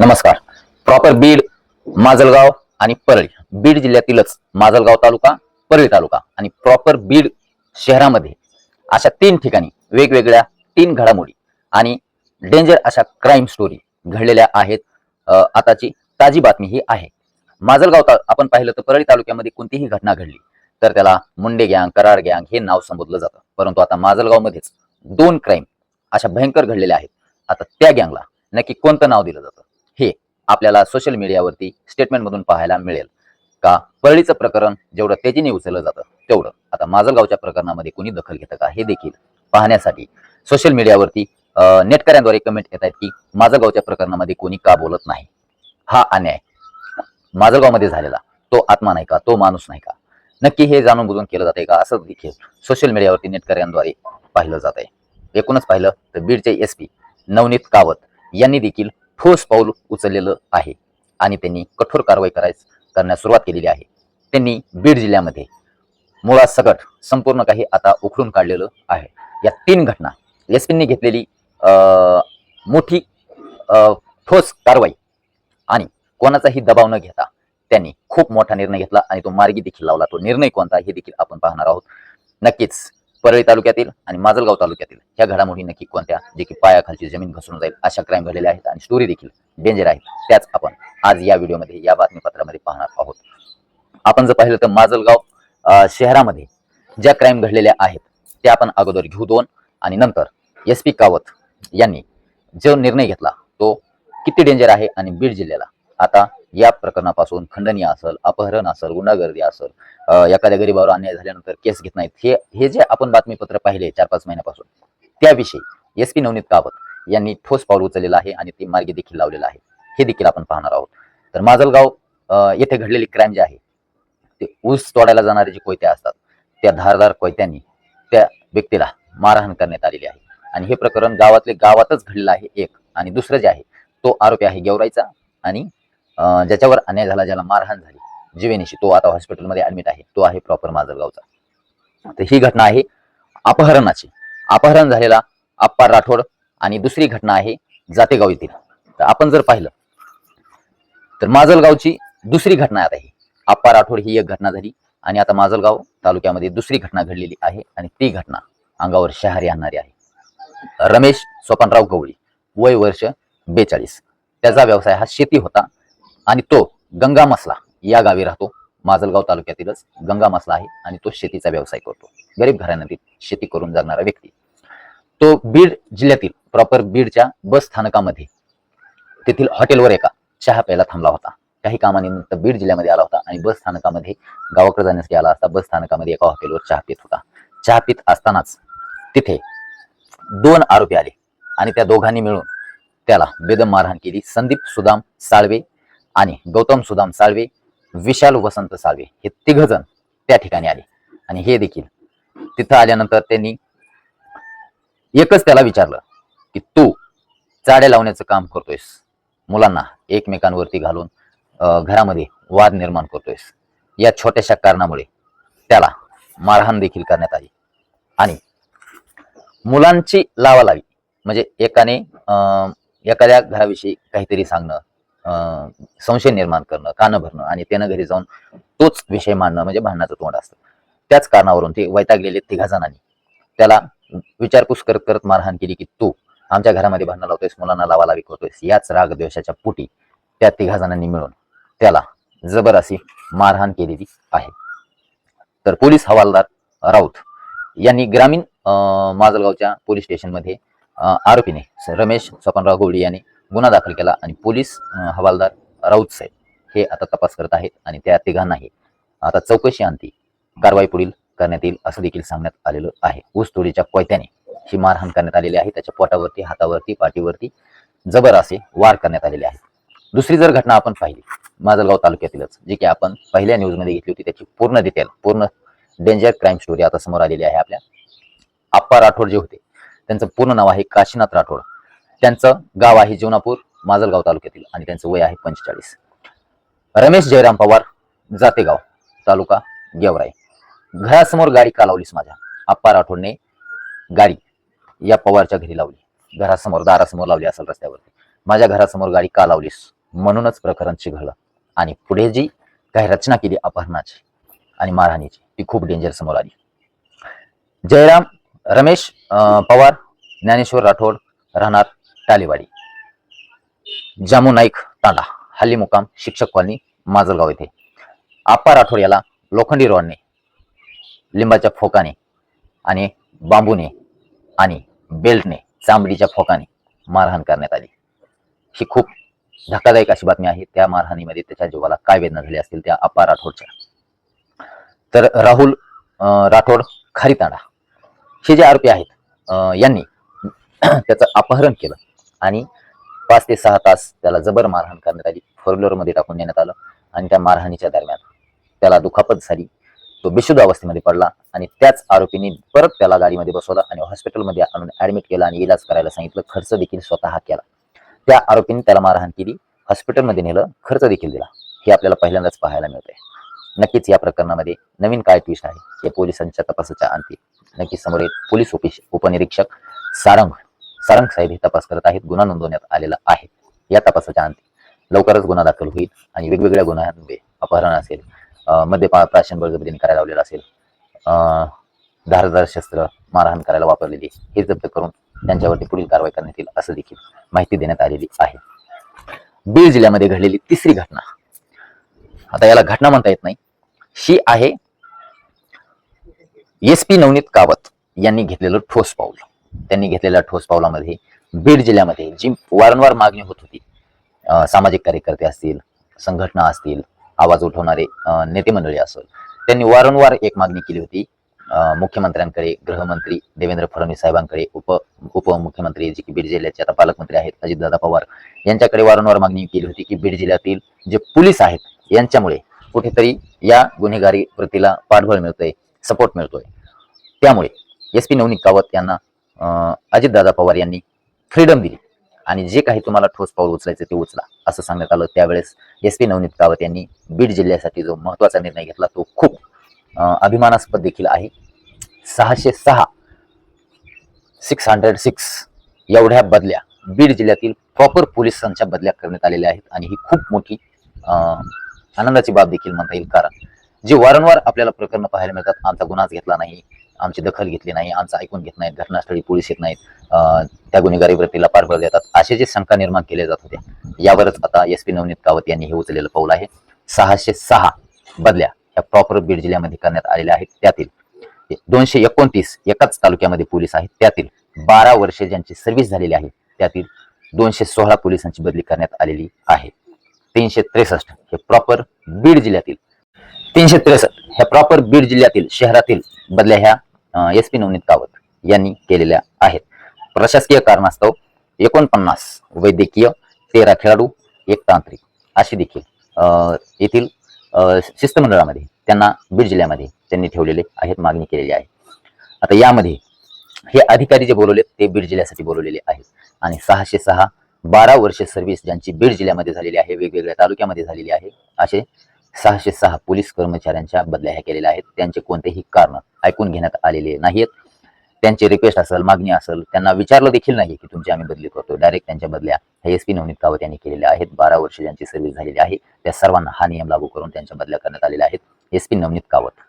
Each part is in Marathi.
नमस्कार. प्रॉपर बीड माजलगाव आणि परळी. बीड जिल्ह्यातीलच माजलगाव तालुका परळी तालुका आणि प्रॉपर बीड शहरामध्ये अशा तीन ठिकाणी वेगवेगळ्या तीन घडामोडी आणि डेंजर अशा क्राईम स्टोरी घडलेल्या आहेत. आताची ताजी बातमी ही आहे. माजलगाव ता- आपण पाहिलं तर परळी तालुक्यामध्ये कोणतीही घटना घडली तर त्याला मुंडे गँग कराड गँग हे नाव संबोधलं जातं. परंतु आता माजलगावमध्येच दोन क्राईम अशा भयंकर घडलेल्या आहेत. आता त्या गँगला नक्की कोणतं नाव दिलं जातं? हे आपल्याला सोशल मीडियावरती स्टेटमेंट मधून पाहायला मिळेल. का? परळीचं प्रकरण जेवढं तेजीने उचललं जातं तेवढं. आता माजलगावच्या प्रकरणामध्ये कोणी दखल घेतं का? हे देखील पाहण्यासाठी सोशल मीडियावरती नेटकऱ्यांद्वारे कमेंट येत आहेत की माजलगावच्या प्रकरणामध्ये कोणी का बोलत नाही? हा अन्याय माजलगावमध्ये झालेला. तो आत्मा नाही का? तो माणूस नाही का? नक्की हे जाणून बुजून केलं जाते का? असं देखील सोशल मीडियावरती नेटकऱ्यांद्वारे पाहिलं जात आहे एकूणच पाहिलं तर बीडचे एस पी नवनीत कावत यांनी देखील ठोस पाऊल उचललेलं आहे. आणि त्यांनी कठोर कारवाई करायच करण्यास सुरुवात केलेली आहे. त्यांनी बीड जिल्ह्यामध्ये मुळासकट संपूर्ण काही आता उखडून काढलेलं आहे. या तीन घटना एस पींनी घेतलेली मोठी ठोस कारवाई आणि कोणाचाही दबाव न घेता त्यांनी खूप मोठा निर्णय घेतला आणि तो मार्गी देखील लावला. तो निर्णय कोणता हे देखील आपण पाहणार आहोत. नक्कीच परळी तालुक्यातील आणि माजलगाव तालुक्यातील ह्या घडामोडी नक्की कोणत्या? जे की पायाखालची जमीन घसरून जाईल अशा क्राईम घडलेल्या आहेत आणि स्टोरी देखील डेंजर आहे. त्याच आपण आज या व्हिडिओमध्ये या बातमीपत्रामध्ये पाहणार आहोत. आपण जर पाहिलं तर माजलगाव शहरामध्ये ज्या क्राईम घडलेल्या आहेत त्या आपण अगोदर घेऊ दोन आणि नंतर एस पी कावत यांनी जो निर्णय घेतला तो किती डेंजर आहे आणि बीड जिल्ह्याला? आता या प्रकरणापासून खंडनीय असेल अपहरण असेल गुंडागर्दी असेल एखाद्या गरीबावर अन्याय झाल्यानंतर केस घेत नाहीत हे हे जे आपण बातमीपत्र पाहिले चार पाच महिन्यापासून त्याविषयी एस पी नवनीत कावत यांनी ठोस पाऊल उचललेलं आहे आणि ते मार्गी देखील लावलेलं आहे. हे देखील आपण पाहणार आहोत. तर माजलगाव येथे घडलेली क्राईम जे आहे ते ऊस तोडायला जाणारे जे कोयत्या असतात त्या धारदार कोयत्यांनी त्या व्यक्तीला मारहाण करण्यात आलेली आहे. आणि हे प्रकरण गावातले गावातच घडलेलं आहे एक. आणि दुसरं जे आहे तो आरोपी आहे गेवराईचा आणि ज्याच्यावर अन्याय झाला ज्याला मारहाण झाली जीवेनिशी तो आता हॉस्पिटलमध्ये ऍडमिट आहे. तो आहे प्रॉपर माजलगावचा. तर ही घटना आहे अपहरणाची. अपहरण झालेला आप्पा राठोड आणि दुसरी घटना आहे जातेगाव येथील. तर आपण जर पाहिलं तर माजलगावची दुसरी घटना आता ही. आप्पा राठोड ही एक घटना झाली आणि आता माजलगाव तालुक्यामध्ये दुसरी घटना घडलेली आहे आणि ती घटना अंगावर शहारी आणणारी आहे. रमेश सोपानराव गवळी वय वर्ष बेचाळीस. त्याचा व्यवसाय हा शेती होता. आणि तो गंगा मसला या गावी राहतो. माजलगाव तालुक्यातीलच गंगा मसला आहे आणि तो शेतीचा व्यवसाय करतो. गरीब घराण्यातील शेती करून जगणारा व्यक्ती. तो बीड जिल्ह्यातील प्रॉपर बीडच्या बस स्थानकामध्ये तेथील हॉटेलवर एका चहा प्यायला थांबला होता. काही कामानिमित्त बीड जिल्ह्यामध्ये आला होता आणि बस स्थानकामध्ये गावाकडे जाण्यासाठी आला असता बस स्थानकामध्ये एका हॉटेलवर चहा पित होता. चहा पित असतानाच तिथे दोन आरोपी आले आणि त्या दोघांनी मिळून त्याला बेदम मारहाण केली. संदीप सुदाम साळवे आणि गौतम सुदाम साळवे विशाल वसंत साळवे हे तिघजण त्या ठिकाणी आले. आणि हे देखील तिथं आल्यानंतर त्यांनी एकच त्याला विचारलं की तू चाड्या लावण्याचं काम करतोयस. मुलांना एकमेकांवरती घालून अं, घरामध्ये वाद निर्माण करतोयस. या छोट्याशा कारणामुळे त्याला मारहाण देखील करण्यात आली. आणि मुलांची लावालावी म्हणजे एकाने अं, एखाद्या घराविषयी काहीतरी सांगणं संशय निर्माण करणं कानं भरणं आणि त्यानं घरी जाऊन तोच विषय मांडणं म्हणजे भांडणाचं तोंड असतं. त्याच कारणावरून ते वैतागलेले तिघा जणांनी त्याला विचारपूस करत करत मारहाण केली की तू आमच्या घरामध्ये भांडणं लावतोयस मुलांना लावा लावी करतोयस याच राग द्वेषाच्या पोटी त्या तिघा जणांनी मिळून त्याला जबर अशी मारहाण केलेली आहे. तर पोलीस हवालदार राऊत यांनी ग्रामीण माजलगावच्या पोलीस स्टेशनमध्ये आरोपीने रमेश स्वपनराव गवळी यांनी गुन्हा दाखल केला आणि पोलीस हवालदार राऊत साहेब हे आता तपास करत आहेत आणि त्या तिघांनाही आता चौकशी अंती कारवाई पुढील करण्यात येईल असं देखील सांगण्यात आलेलं आहे. ऊसतोडीच्या कोयत्याने ही मारहाण करण्यात आलेली आहे. त्याच्या पोटावरती हातावरती पाठीवरती जबर असे वार करण्यात आलेले आहेत. दुसरी जर घटना आपण पाहिली माजलगाव तालुक्यातीलच जी की आपण पहिल्या न्यूजमध्ये घेतली होती त्याची पूर्ण डिटेल पूर्ण डेंजर क्राईम स्टोरी आता समोर आलेली आहे आपल्या. आप्पा राठोड जे होते त्यांचं पूर्ण नाव आहे काशीनाथ राठोड. त्यांचं गाव आहे जीवनापूर माजलगाव तालुक्यातील आणि त्यांचं वय आहे पंचेचाळीस. रमेश जयराम पवार जातेगाव तालुका गेवराई. घरासमोर गाडी का लावलीस माझ्या? आप्पा राठोडने गाडी या पवारच्या घरी लावली. घरासमोर दारासमोर लावली असेल रस्त्यावरती. माझ्या घरासमोर गाडी का लावलीस? म्हणूनच प्रकरण चिघळलं आणि पुढे जी काही रचना केली अपहरणाची आणि मारहाणीची ती खूप डेंजर समोर आली. जयराम रमेश पवार ज्ञानेश्वर राठोड राहणार टालेवाडी. जामू नाईक तांडा हल्ली मुकाम शिक्षक कॉलनी माजलगाव येथे. आप्पा राठोड याला लोखंडी रॉडने लिंबाच्या फोकाने आणि बांबूने आणि बेल्टने चांबडीच्या फोकाने मारहाण करण्यात आली. ही खूप धक्कादायक अशी बातमी आहे. त्या मारहाणीमध्ये त्याच्या जीवाला काय वेदना झाली असतील त्या आप्पा राठोडच्या. तर राहुल अं, राठोड खारीतांडा हे जे आरोपी आहेत यांनी त्याचं अपहरण केलं. आणि पाच ते सहा तास त्याला जबर मारहाण करण्यात आली. फोरमध्ये टाकून नेण्यात आलं आणि त्या मारहाणीच्या दरम्यान त्याला दुखापत झाली. तो बेशुद्ध अवस्थेमध्ये पडला आणि त्याच आरोपींनी परत त्याला गाडीमध्ये बसवला आणि हॉस्पिटलमध्ये आणून ऍडमिट केला आणि इलाज करायला सांगितलं. खर्च देखील स्वतः केला. त्या आरोपींनी त्याला मारहाण केली. हॉस्पिटलमध्ये नेलं. खर्च देखील दिला. हे आपल्याला पहिल्यांदाच पाहायला मिळतंय. नक्कीच या प्रकरणामध्ये नवीन काय ट्विस्ट आहे हे पोलिसांच्या तपासाच्या अंती. नक्कीच समोर येत पोलीस उपनिरीक्षक सारंग. सारंग साहेब हे तपास करत आहेत गुन्हा नोंदवण्यात आलेला आहे. या तपासाच्या अंती लवकरच गुन्हा दाखल होईल आणि वेगवेगळ्या गुन्ह्यांमध्ये अपहरण असेल मद्यपा प्राशन बळजबरीने करायला लावलेलं असेल अं, धारदार शस्त्र मारहाण करायला वापरलेली हे जप्त करून त्यांच्यावरती पुढील कारवाई करण्यात येईल असं देखील माहिती देण्यात आलेली आहे. बीड जिल्ह्यामध्ये घडलेली तिसरी घटना. आता याला घटना म्हणता येत नाही. ही आहे एस पी नवनीत कावत यांनी घेतलेलं ठोस पाऊल. त्यांनी घेतलेल्या ठोस पावलामध्ये. बीड जिल्ह्यामध्ये जी वारंवार मागणी होत होती सामाजिक कार्यकर्ते असतील संघटना असतील आवाज उठवणारे नेते मंडळी असेल त्यांनी वारंवार एक मागणी केली होती. मुख्यमंत्र्यांकडे गृहमंत्री देवेंद्र फडणवीस साहेबांकडे उप उपमुख्यमंत्री जे की बीड जिल्ह्याचे आता पालकमंत्री आहेत अजितदादा पवार यांच्याकडे वारंवार मागणी केली होती की बीड जिल्ह्यातील जे पोलीस आहेत यांच्यामुळे कुठेतरी या गुन्हेगारी वृत्तीला पाठबळ मिळतोय सपोर्ट मिळतोय. त्यामुळे एस पी नवनीत कावत यांना अजितदादा पवार यांनी फ्रीडम दिली. आणि जे काही तुम्हाला ठोस पाऊल उचलायचं ते उचला असं सांगण्यात आलं. त्यावेळेस एस पी नवनीत रावत यांनी बीड जिल्ह्यासाठी जो महत्त्वाचा निर्णय घेतला तो खूप अभिमानास्पद देखील आहे. सहाशे सहा सिक्स हंड्रेड सिक्स एवढ्या बदल्या बीड जिल्ह्यातील प्रॉपर पोलिसांच्या बदल्या करण्यात आलेल्या आहेत. आणि ही खूप मोठी आनंदाची बाब देखील म्हणता येईल. कारण जे वारंवार आपल्याला प्रकरण पाहायला मिळतात आमचा गुन्हाच घेतला नाही. आमची दखल घेतली नाही आमचं ऐकून घेत नाहीत घटनास्थळी पोलीस येत नाहीत अं, त्या गुन्हेगारी वृत्तीला पाठबळ देतात. असे जे शंका निर्माण केले जात होते यावरच आता एस पी नवनीत कावत यांनी हे उचललेलं पाऊल आहे. सहाशे सहा बदल्या ह्या प्रॉपर बीड जिल्ह्यामध्ये करण्यात आलेल्या आहेत. त्यातील दोनशे एकोणतीस एकाच तालुक्यामध्ये पोलीस आहेत. त्यातील बारा वर्षे ज्यांची सर्व्हिस झालेली आहे त्यातील दोनशे सोळा पोलिसांची बदली करण्यात आलेली आहे. तीनशे त्रेसष्ट हे प्रॉपर बीड जिल्ह्यातील तीनशे त्रेसष्ट ह्या प्रॉपर बीड जिल्ह्यातील शहरातील बदल्या ह्या एस पी नवनीत कावत यांनी केलेल्या आहेत. प्रशासकीय कारणास्तव एकोणपन्नास वैद्यकीय तेरा खेळाडू एक तांत्रिक अशी देखील येथील शिस्तमंडळामध्ये शिष्टमंडळामध्ये त्यांना बीड जिल्ह्यामध्ये त्यांनी ठेवलेले आहेत मागणी केलेली आहे. आता यामध्ये हे अधिकारी जे बोलवले ते बीड जिल्ह्यासाठी बोलवलेले आहेत. आणि सहाशे सहा बारा वर्ष सर्व्हिस ज्यांची बीड जिल्ह्यामध्ये झालेली आहे वेगवेगळ्या तालुक्यामध्ये झालेली आहे असे सहाशे सहा पोलीस कर्मचाऱ्यांच्या बदल्या ह्या केलेल्या आहेत. त्यांचे कोणतेही कारण ऐकून घेण्यात आलेले नाहीत त्यांची रिक्वेस्ट असेल मागणी असेल त्यांना विचारलं देखील नाही की तुमची आम्ही बदली करतो डायरेक्ट त्यांच्या बदल्या हे एस पी नवनीत कावत यांनी केलेल्या आहेत. बारा वर्ष ज्यांची सर्व्हिस झालेली आहे त्या सर्वांना हा नियम लागू करून त्यांच्या बदल्या करण्यात आलेल्या आहेत. एस पी नवनीत कावत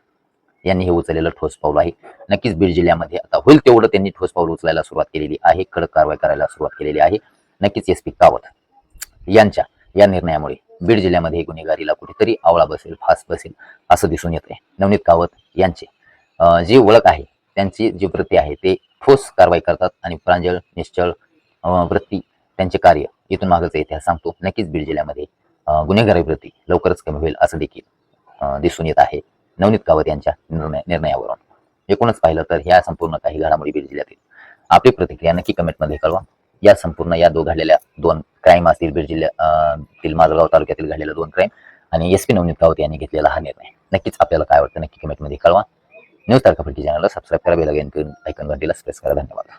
यांनी हे उचललेलं ठोस पाऊल आहे. नक्कीच बीड जिल्ह्यामध्ये आता होईल तेवढं त्यांनी ठोस पाऊल उचलायला सुरुवात केलेली आहे. कडक कारवाई करायला सुरुवात केलेली आहे. नक्कीच एस पी कावत यांच्या या निर्णयामुळे बीड जिल्ह्यामध्ये गुन्हेगारीला कुठेतरी आवळा बसेल फास बसेल असं दिसून येत आहे नवनीत कावत यांचे जी ओळख आहे त्यांची जी वृत्ती आहे ते ठोस कारवाई करतात आणि प्रांजळ निश्चळ वृत्ती त्यांचे कार्य इथून मागचा इतिहास सांगतो. नक्कीच बीड जिल्ह्यामध्ये गुन्हेगारी वृत्ती लवकरच कमी होईल असं देखील दिसून येत आहे. नवनीत कावत यांच्या निर्णय निर्णयावरून. एकूणच पाहिलं तर ह्या संपूर्ण काही घडामोडी बीड जिल्ह्यातील. आपली प्रतिक्रिया नक्की कमेंटमध्ये कळवा. या संपूर्ण या दो घडलेल्या दोन क्राईम असतील बीड जिल्ह्यातील माजलगाव तालुक्यातील घडलेल्या दोन क्राईम आणि एस पी नवनीत कावत यांनी घेतलेला हा निर्णय. नक्कीच आपल्याला काय वाटतं नक्की कमेंटमध्ये कळवा. न्यूज तारखापट्टी चॅनलला सबस्क्राईब करा बेल ऐकून घंटीला प्रेस करा. धन्यवाद.